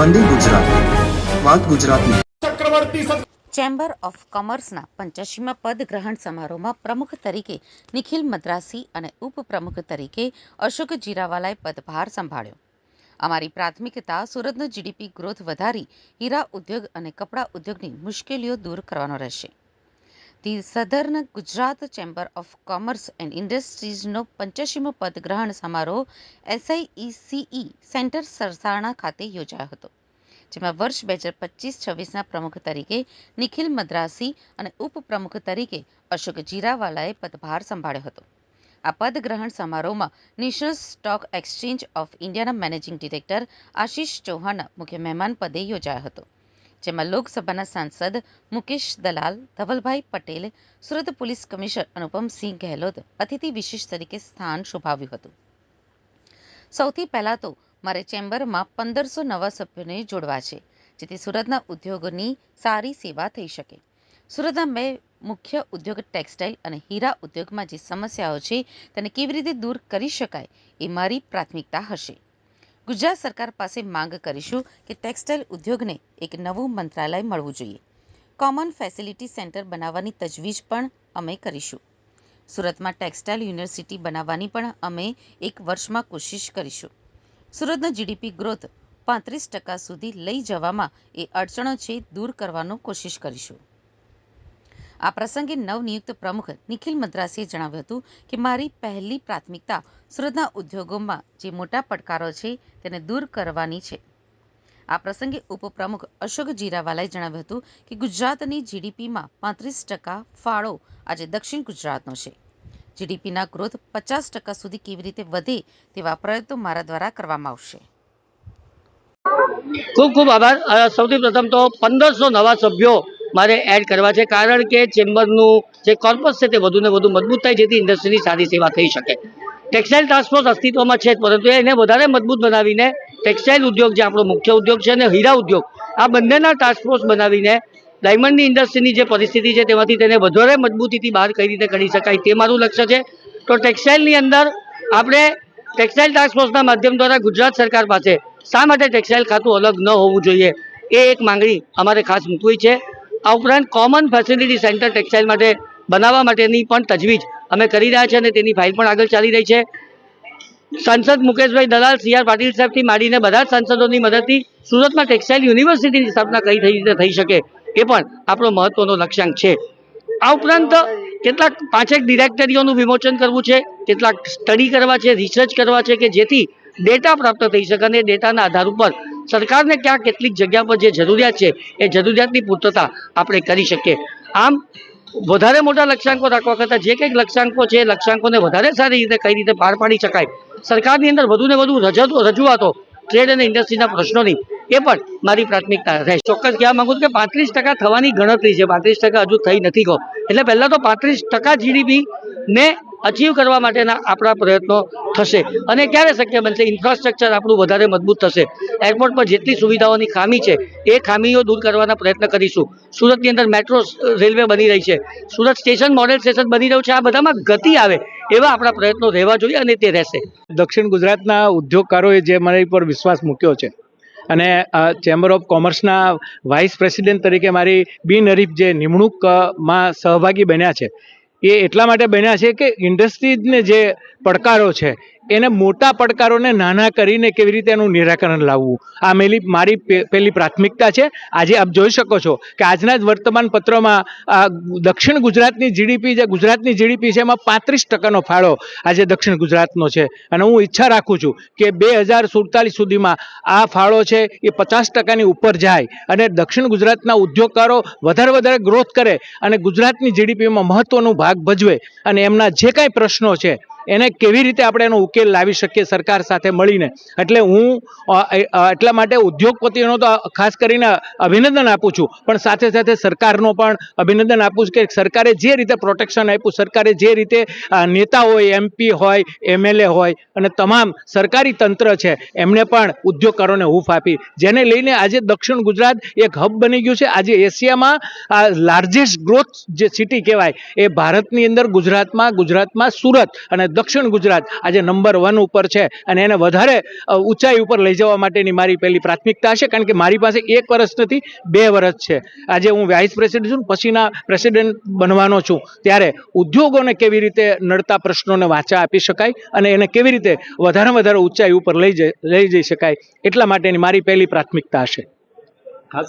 વંદે ગુજરાત વાત ગુજરાતની ચક્રવર્તી chamber of કોમર્સના પંચ્યાસીમાં પદગ્રહણ સમારોહમાં પ્રમુખ તરીકે નિખિલ મદ્રાસી અને ઉપપ્રમુખ તરીકે અશોક જીરાવાલાએ પદભાર સંભાળ્યો. અમારી પ્રાથમિકતા સુરતનો જીડીપી ગ્રોથ વધારી હીરા ઉદ્યોગ અને કપડાં ઉદ્યોગની મુશ્કેલીઓ દૂર કરવાનો રહેશે. The southern Gujarat chamber of commerce and ઇન્ડસ્ટ્રીઝનો પંચ્યાસીમો પદગ્રહણ સમારોહ એસઆઈઈસીઈ સેન્ટર સરસાણા ખાતે યોજાયો હતો, જેમાં વર્ષ બે હજાર પચીસ છવ્વીસના પ્રમુખ તરીકે નિખિલ મદ્રાસી અને ઉપપ્રમુખ તરીકે અશોક જીરાવાલાએ પદભાર સંભાળ્યો હતો. આ પદગ્રહણ સમારોહમાં નેશનલ સ્ટોક એક્સચેન્જ ઓફ ઇન્ડિયાના મેનેજિંગ ડિરેક્ટર આશિષ ચૌહાણ મુખ્ય મહેમાન પદે યોજાયો હતો. જેમાં લોકસભાના સાંસદ મુકેશ દલાલ, ધવલભાઈ પટેલ, સુરત પોલીસ કમિશનર અનુપમસિંહ ગહેલોત, અતિથિ વિશેષ તરીકે સ્થાન શોભાવ્યું હતું. સૌથી પહેલા તો મારે ચેમ્બરમાં પંદરસો નવા સભ્યોને જોડવા છે, જેથી સુરતના ઉદ્યોગોની સારી સેવા થઈ શકે. સુરતના બે મુખ્ય ઉદ્યોગ ટેક્સટાઇલ અને હીરા ઉદ્યોગમાં જે સમસ્યાઓ છે, તેને કેવી રીતે દૂર કરી શકાય, એ મારી પ્રાથમિકતા હશે. ગુજરાત સરકાર પાસે માંગ કરીશું કે ટેક્સટાઇલ ઉદ્યોગને એક નવું મંત્રાલય મળવું જોઈએ. કોમન ફેસિલિટી સેન્ટર બનાવવાની તજવીજ પણ અમે કરીશું. સુરતમાં ટેક્સટાઇલ યુનિવર્સિટી બનાવવાની પણ અમે એક વર્ષમાં કોશિશ કરીશું. સુરતનો જીડીપી ગ્રોથ પાંત્રીસ ટકા સુધી લઈ જવામાં એ અડચણો છે દૂર કરવાનો કોશિશ કરીશું. આ પ્રસંગે નવનિયુક્ત પ્રમુખ નિખિલ મદ્રાસીએ જણાવ્યું હતું કે મારી પહેલી પ્રાથમિકતા સુરતના ઉદ્યોગોમાં જે મોટા પડકારો છે તેને દૂર કરવાની છે. આ પ્રસંગે ઉપપ્રમુખ અશોક જીરાવાલાએ જણાવ્યું હતું કે ગુજરાતની જીડીપીમાં પાંત્રીસ ટકા ફાળો આજે દક્ષિણ ગુજરાતનો છે. જીડીપીના ગ્રોથ પચાસ ટકા સુધી કેવી રીતે વધે તેવા પ્રયત્નો મારા દ્વારા કરવામાં આવશે. ખૂબ ખૂબ આભાર. સૌથી પ્રથમ તો પંદરસો નવા સભ્યો મારે એડ કરવા છે, કારણ કે ચેમ્બરનું જે કોર્પસ છે તે વધુ ને વધુ મજબૂત થાય, જેથી ઇન્ડસ્ટ્રીની સારી સેવા થઈ શકે. ટેક્સટાઇલ ટ્રાન્સપોર્ટ અસ્તિત્વમાં છે, પરંતુ એને વધારે મજબૂત બનાવીને ટેક્સટાઇલ ઉદ્યોગ, જે આપણો મુખ્ય ઉદ્યોગ છે, અને હીરા ઉદ્યોગ, આ બંનેના ટ્રાન્સપોર્ટ બનાવીને ડાયમંડની ઇન્ડસ્ટ્રીની જે પરિસ્થિતિ છે, તેમાંથી તેને વધારે મજબૂતીથી બહાર કઈ રીતે કરી શકાય તે મારું લક્ષ્ય છે. તો ટેક્સટાઇલની અંદર આપણે ટેક્સટાઇલ ટ્રાન્સપોર્ટના માધ્યમ દ્વારા ગુજરાત સરકાર પાસે શા માટે ટેક્સટાઇલ ખાતું અલગ ન હોવું જોઈએ, એ એક માંગણી અમારે ખાસ મૂકવી છે. આ ઉપરાંત કોમન ફેસિલિટી સેન્ટર ટેક્સટાઇલ માટે બનાવવા માટેની પણ તજવીજ અમે કરી રહ્યા છીએ અને તેની ફાઇલ પણ આગળ ચાલી રહી છે. સાંસદ મુકેશભાઈ દલાલ સી આર પાટીલ સાહેબથી માંડીને બધા જ સાંસદોની મદદથી સુરતમાં ટેક્સટાઇલ યુનિવર્સિટીની સ્થાપના કઈ થઈ રીતે થઈ શકે એ પણ આપણો મહત્વનો લક્ષ્યાંક છે. આ ઉપરાંત કેટલાક પાંચેક ડિરેક્ટરીઓનું વિમોચન કરવું છે, કેટલાક સ્ટડી કરવા છે રિસર્ચ કરવા છે કે જેથી ડેટા પ્રાપ્ત થઈ શકે અને ડેટાના આધાર ઉપર સરકારને ક્યાં કેટલીક જગ્યા પર જે જરૂરિયાત છે, એ જરૂરિયાતની પૂર્તતા આપણે કરી શકીએ. આમ, વધારે મોટા લક્ષ્યાંકો રાખવા કરતાં જે કંઈક લક્ષ્યાંકો છે, એ લક્ષ્યાંકોને વધારે સારી રીતે, કઈ રીતે પાર પાડી શકાય, સરકારની અંદર વધુ ને વધુ રજૂ, રજૂઆતો ટ્રેડ અને ઇન્ડસ્ટ્રીના પ્રશ્નોની, એ પણ મારી પ્રાથમિકતા રહેશે. ચોક્કસ કહેવા માગું છું કે પાંત્રીસ ટકા થવાની ગણતરી છે. પાંત્રીસ ટકા હજુ થઈ નથી કહો એટલે પહેલાં તો પાંત્રીસ ટકા જીડીપી ને અચીવ કરવા માટેના આપણા પ્રયત્નો થશે. અને ક્યારે શક્ય બનશે? ઇન્ફ્રાસ્ટ્રક્ચર આપણું વધારે મજબૂત થશે. એરપોર્ટ પર જેટલી સુવિધાઓની ખામી છે, એ ખામીઓ દૂર કરવાના પ્રયત્ન કરીશું. સુરતની અંદર મેટ્રો રેલવે બની રહી છે. સુરત સ્ટેશન મોડેલ સ્ટેશન બની રહ્યું છે. આ બધામાં ગતિ આવે એવા આપણા પ્રયત્નો રહેવા જોઈએ અને તે રહેશે. દક્ષિણ ગુજરાતના ઉદ્યોગકારોએ જે મારી પર વિશ્વાસ મૂક્યો છે અને ચેમ્બર ઓફ કોમર્સના વાઇસ પ્રેસિડેન્ટ તરીકે મારી બિનહરીફ જે નિમણૂકમાં સહભાગી બન્યા છે એ એટલા માટે બન્યા છે કે ઇન્ડસ્ટ્રીઝને જે પડકારો છે એને મોટા પડકારોને નાના કરીને કેવી રીતે એનું નિરાકરણ લાવવું? આ મેલી મારી પે- પહેલી પ્રાથમિકતા છે. આજે આપ જોઈ શકો છો કે આજના જ વર્તમાન પત્રમાં દક્ષિણ ગુજરાતની જીડીપી જે ગુજરાતની જીડીપી છે એમાં પાંત્રીસ ટકાનો ફાળો આજે દક્ષિણ ગુજરાતનો છે. અને હું ઈચ્છા રાખું છું કે બે હજાર સુડતાલીસ સુધીમાં આ ફાળો છે એ પચાસ ટકાની ઉપર જાય અને દક્ષિણ ગુજરાતના ઉદ્યોગકારો વધારે વધારે ગ્રોથ કરે અને ગુજરાતની જીડીપીમાં મહત્વનો ભાગ ભજવે અને એમના જે કાંઈ પ્રશ્નો છે એને કેવી રીતે આપણે એનો ઉકેલ લાવી શકીએ સરકાર સાથે મળીને? એટલે હું એટલા માટે ઉદ્યોગપતિઓનો તો ખાસ કરીને અભિનંદન આપું છું. પણ સાથે સાથે સરકારનો પણ અભિનંદન આપું છું કે સરકારે જે રીતે પ્રોટેક્શન આપ્યું, સરકારે જે રીતે નેતા હોય એમપી હોય એમએલએ હોય, અને તમામ સરકારી તંત્ર છે, એમને પણ ઉદ્યોગકારોને હૂંફ આપી. જેને લઈને આજે દક્ષિણ ગુજરાત એક હબ બની ગયું છે. આજે એશિયામાં આ લાર્જેસ્ટ ગ્રોથ જે સિટી કહેવાય, એ ભારતની અંદર ગુજરાતમાં ગુજરાતમાં સુરત અને દક્ષિણ ગુજરાત આજે નંબર વન ઉપર છે અને એને વધારે ઊંચાઈ ઉપર લઈ જવા માટેની મારી પહેલી પ્રાથમિકતા હશે કારણ કે મારી પાસે એક વર્ષ નથી, બે વર્ષ છે. આજે હું વાઇસ પ્રેસિડેન્ટ છું પછીના પ્રેસિડેન્ટ બનવાનો છું. ત્યારે ઉદ્યોગોને કેવી રીતે નડતા પ્રશ્નોને વાંચા આપી શકાય અને એને કેવી રીતે વધારે વધારે ઊંચાઈ ઉપર લઈ જઈ લઈ જઈ શકાય એટલા માટેની મારી પહેલી પ્રાથમિકતા હશે